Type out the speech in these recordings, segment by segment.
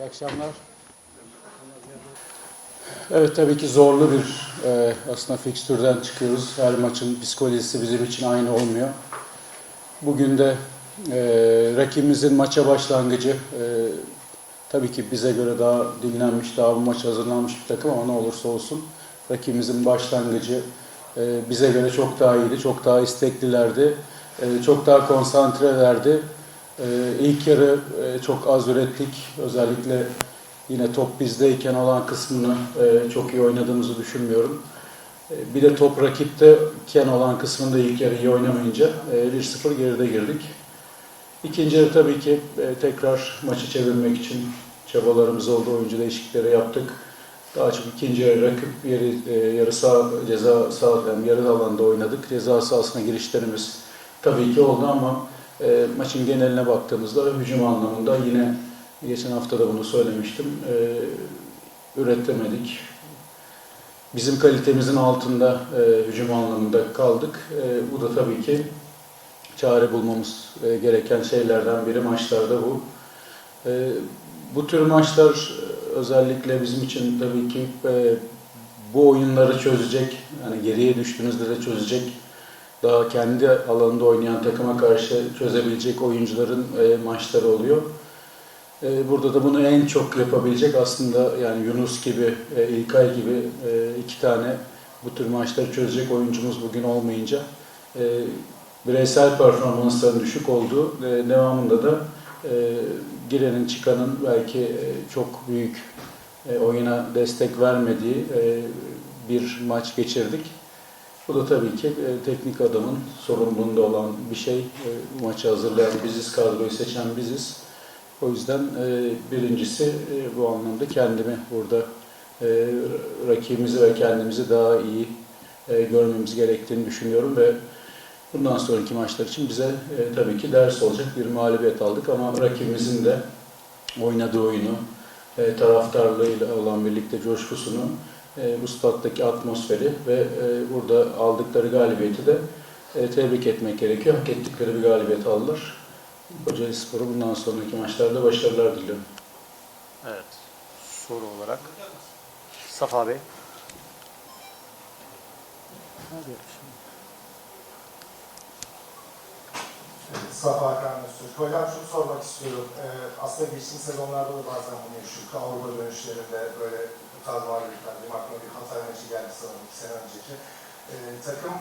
İyi akşamlar. Evet tabii ki zorlu bir e, aslında fikstürden çıkıyoruz. Her maçın psikolojisi bizim için aynı olmuyor. Bugün de e, rakibimizin maça başlangıcı e, tabii ki bize göre daha dinlenmiş, daha bu maç hazırlanmış bir takım ama ne olursa olsun rakibimizin başlangıcı e, bize göre çok daha iyiydi, çok daha isteklilerdi, e, çok daha konsantrelerdi. E, ilk yarı e, çok az ürettik. Özellikle yine top bizdeyken olan kısmını e, çok iyi oynadığımızı düşünmüyorum. E, bir de top rakipteyken olan kısmında ilk yarı iyi oynamayınca e, 1-0 geride girdik. İkinci yarı tabii ki e, tekrar maçı çevirmek için çabalarımız oldu. Oyuncu değişiklikleri yaptık. Daha çok ikinci yarı rakip yeri, e, yarı sağ, ceza sağ, yani yarı alanda oynadık. Ceza sahasına girişlerimiz tabii ki oldu ama e, maçın geneline baktığımızda hücum anlamında yine geçen hafta da bunu söylemiştim. E, üretemedik. Bizim kalitemizin altında e, hücum anlamında kaldık. E, bu da tabii ki çare bulmamız e, gereken şeylerden biri maçlarda bu. E, bu tür maçlar özellikle bizim için tabii ki e, bu oyunları çözecek, yani geriye düştüğünüzde de çözecek, daha kendi alanında oynayan takıma karşı çözebilecek oyuncuların e, maçları oluyor. E, burada da bunu en çok yapabilecek aslında yani Yunus gibi, e, İlkay gibi e, iki tane bu tür maçları çözecek oyuncumuz bugün olmayınca e, bireysel performansların düşük olduğu e, devamında da e, girenin çıkanın belki e, çok büyük e, oyuna destek vermediği e, bir maç geçirdik. Bu da tabii ki e, teknik adamın sorumluluğunda olan bir şey. E, maçı hazırlayan biziz, kadroyu seçen biziz. O yüzden e, birincisi e, bu anlamda kendimi burada e, rakibimizi ve kendimizi daha iyi e, görmemiz gerektiğini düşünüyorum ve bundan sonraki maçlar için bize e, tabii ki ders olacak bir mağlubiyet aldık ama rakibimizin de oynadığı oyunu, e, taraftarlığıyla olan birlikte coşkusunu, e, bu stattaki atmosferi ve e, burada aldıkları galibiyeti de e, tebrik etmek gerekiyor. Hak ettikleri bir galibiyet aldılar. Kocaeli Spor'u bundan sonraki maçlarda başarılar diliyorum. Evet. Soru olarak. Safa Bey. Safa Hakan Öztürk. Hocam şunu sormak istiyorum. Ee, aslında geçtiğimiz sezonlarda da bazen bunu yaşıyorduk. Avrupa dönüşlerinde böyle bu tarz mağlubiyetler, benim aklıma bir Hatay maçı geldi sanırım iki sene önceki. Ee, takım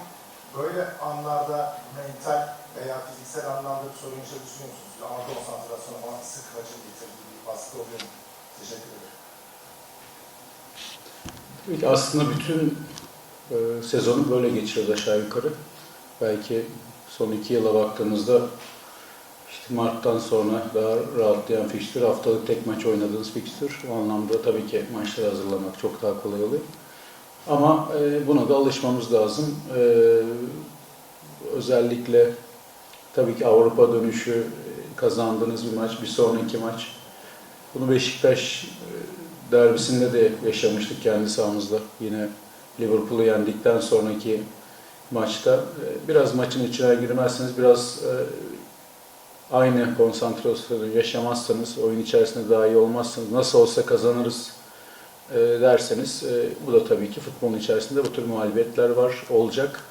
böyle anlarda mental veya fiziksel anlamda bir sorun yaşadığını musunuz? Konsantrasyon ama sık maçın getirdiği bir baskı oluyor mu? Teşekkür ederim. Aslında bütün e, sezonu böyle geçiriyoruz aşağı yukarı. Belki son iki yıla baktığımızda Mart'tan sonra daha rahatlayan fikstür, haftalık tek maç oynadığınız fikstür. O anlamda tabii ki maçları hazırlamak çok daha kolay oluyor. Ama e, buna da alışmamız lazım. E, özellikle tabii ki Avrupa dönüşü e, kazandığınız bir maç, bir sonraki maç. Bunu Beşiktaş e, derbisinde de yaşamıştık kendi sahamızda. Yine Liverpool'u yendikten sonraki maçta e, biraz maçın içine girmezseniz biraz aynı konsantrasyonu yaşamazsanız, oyun içerisinde daha iyi olmazsanız, nasıl olsa kazanırız e, derseniz e, bu da tabii ki futbolun içerisinde bu tür mağlubiyetler var, olacak.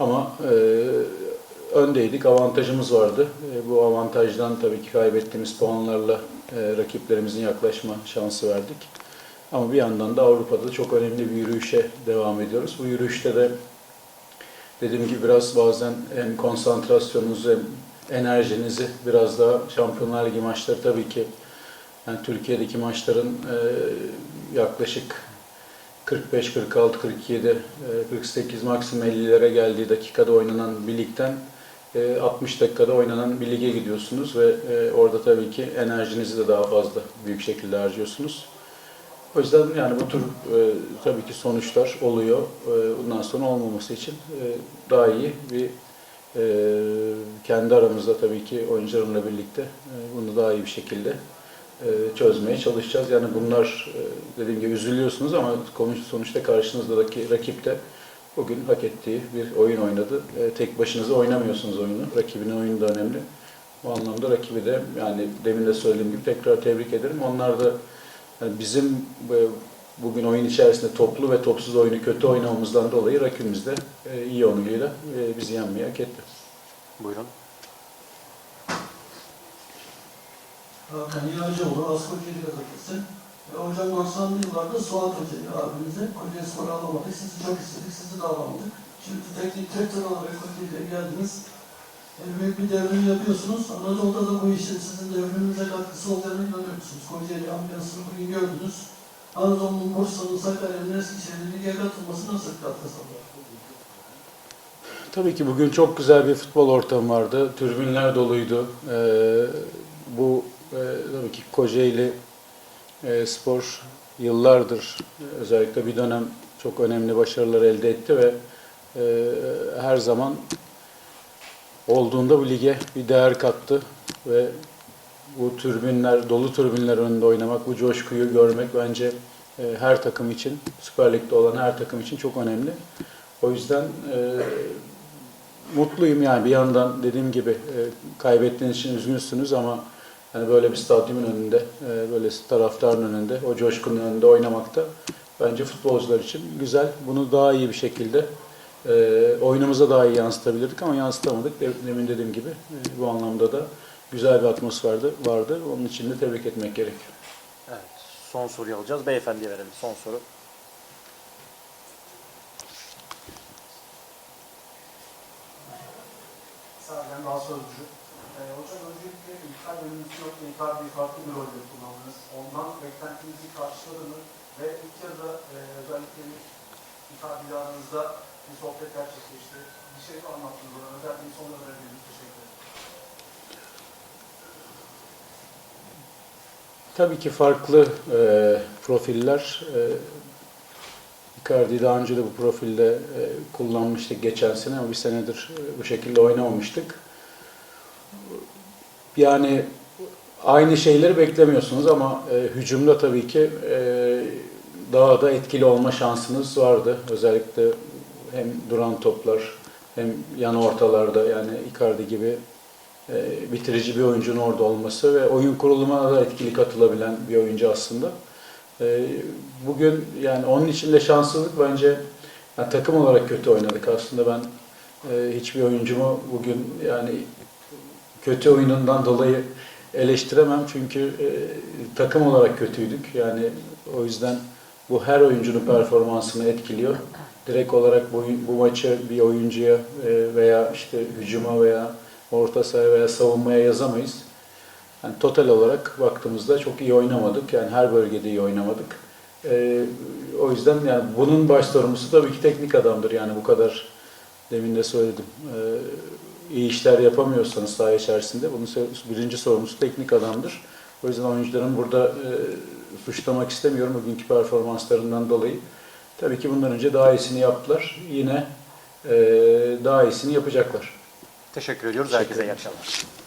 Ama e, öndeydik, avantajımız vardı. E, bu avantajdan tabii ki kaybettiğimiz puanlarla e, rakiplerimizin yaklaşma şansı verdik. Ama bir yandan da Avrupa'da çok önemli bir yürüyüşe devam ediyoruz. Bu yürüyüşte de dediğim gibi biraz bazen hem konsantrasyonunuzu hem enerjinizi biraz daha Şampiyonlar Ligi maçları tabii ki yani Türkiye'deki maçların e, yaklaşık 45, 46, 47, e, 48 maksimum 50'lere geldiği dakikada oynanan bir ligden e, 60 dakikada oynanan bir lige gidiyorsunuz ve e, orada tabii ki enerjinizi de daha fazla büyük şekilde harcıyorsunuz. O yüzden yani bu tür e, tabii ki sonuçlar oluyor. E, bundan sonra olmaması için e, daha iyi bir e, kendi aramızda tabii ki oyuncularımla birlikte e, bunu daha iyi bir şekilde e, çözmeye çalışacağız. Yani bunlar e, dediğim gibi üzülüyorsunuz ama sonuçta karşınızdaki rakip de bugün hak ettiği bir oyun oynadı. E, tek başınıza oynamıyorsunuz oyunu. Rakibinin oyunu da önemli. Bu anlamda rakibi de yani demin de söylediğim gibi tekrar tebrik ederim. Onlar da yani bizim e, bugün oyun içerisinde toplu ve topsuz oyunu kötü oynamamızdan dolayı rakibimiz de e, iyi oyunuyla e, bizi yenmeyi hak etti. Buyurun. Hakan Yağcıoğlu, Asko Kocaeli gazetesi. E, hocam 90'lı yıllarda Suat Hoca'yı abimize Kocaeli Spor'u alamadık. Sizi çok istedik, sizi de alamadık. Şimdi teknik direktör olarak Kocaeli'ye geldiniz. E, büyük bir devrim yapıyorsunuz. Anadolu'da da bu işin sizin devriminize katkısı olacağını inanıyor musunuz? Kocaeli ambiyansını bugün gördünüz. Anadolu'nun, Bursa'nın, Sakarya'nın, Eskişehir'in lige katılması nasıl katkı sağlar? Tabii ki bugün çok güzel bir futbol ortamı vardı. Türbinler doluydu. Ee, bu e, tabii ki Kocaeli e, Spor yıllardır özellikle bir dönem çok önemli başarılar elde etti ve e, her zaman olduğunda bu lige bir değer kattı ve bu türbinler, dolu türbinler önünde oynamak, bu coşkuyu görmek bence e, her takım için, Süper Lig'de olan her takım için çok önemli. O yüzden e, mutluyum yani bir yandan dediğim gibi e, kaybettiğiniz için üzgünsünüz ama yani böyle bir stadyumun önünde, e, böyle taraftarın önünde, o coşkunun önünde oynamak da bence futbolcular için güzel. Bunu daha iyi bir şekilde e, oyunumuza daha iyi yansıtabilirdik ama yansıtamadık. De- Demin dediğim gibi e, bu anlamda da güzel bir atmosfer vardı. vardı. Onun için de tebrik etmek gerekiyor. Evet. Son soruyu alacağız. Beyefendiye verelim. Son soru. Sergen daha sözcü. Ee, hocam öncelikle İlkay önümüzü yok. Icardi'yi farklı bir rolde kullandınız. Ondan beklentinizi karşıladı mı? Ve ilk yarıda e, özellikle Icardi ile aranızda bir sohbet gerçekleşti. Bir şey anlattınız ona. Özel bir son önerebiliriz. Teşekkür ederim. Tabii ki farklı e, profiller. E, Icardi'yi daha önce de bu profilde e, kullanmıştık geçen sene ama bir senedir e, bu şekilde oynamamıştık. Yani aynı şeyleri beklemiyorsunuz ama e, hücumda tabii ki e, daha da etkili olma şansınız vardı. Özellikle hem duran toplar hem yan ortalarda yani Icardi gibi e, bitirici bir oyuncunun orada olması ve oyun kurulumuna da etkili katılabilen bir oyuncu aslında. E, bugün yani onun için de şanssızlık bence yani takım olarak kötü oynadık aslında ben e, hiçbir oyuncumu bugün yani kötü oyunundan dolayı eleştiremem çünkü takım olarak kötüydük yani o yüzden bu her oyuncunun performansını etkiliyor. Direkt olarak bu, bu maçı bir oyuncuya veya işte hücuma veya orta sahaya veya savunmaya yazamayız. Yani total olarak baktığımızda çok iyi oynamadık. Yani her bölgede iyi oynamadık. Ee, o yüzden yani bunun baş sorumlusu tabii ki teknik adamdır. Yani bu kadar demin de söyledim. Ee, iyi işler yapamıyorsanız saha içerisinde bunun birinci sorumlusu teknik adamdır. O yüzden oyuncuların burada e, suçlamak istemiyorum bugünkü performanslarından dolayı. Tabii ki bundan önce daha iyisini yaptılar. Yine e, daha iyisini yapacaklar. Teşekkür ediyoruz. Teşekkür Herkese iyi akşamlar.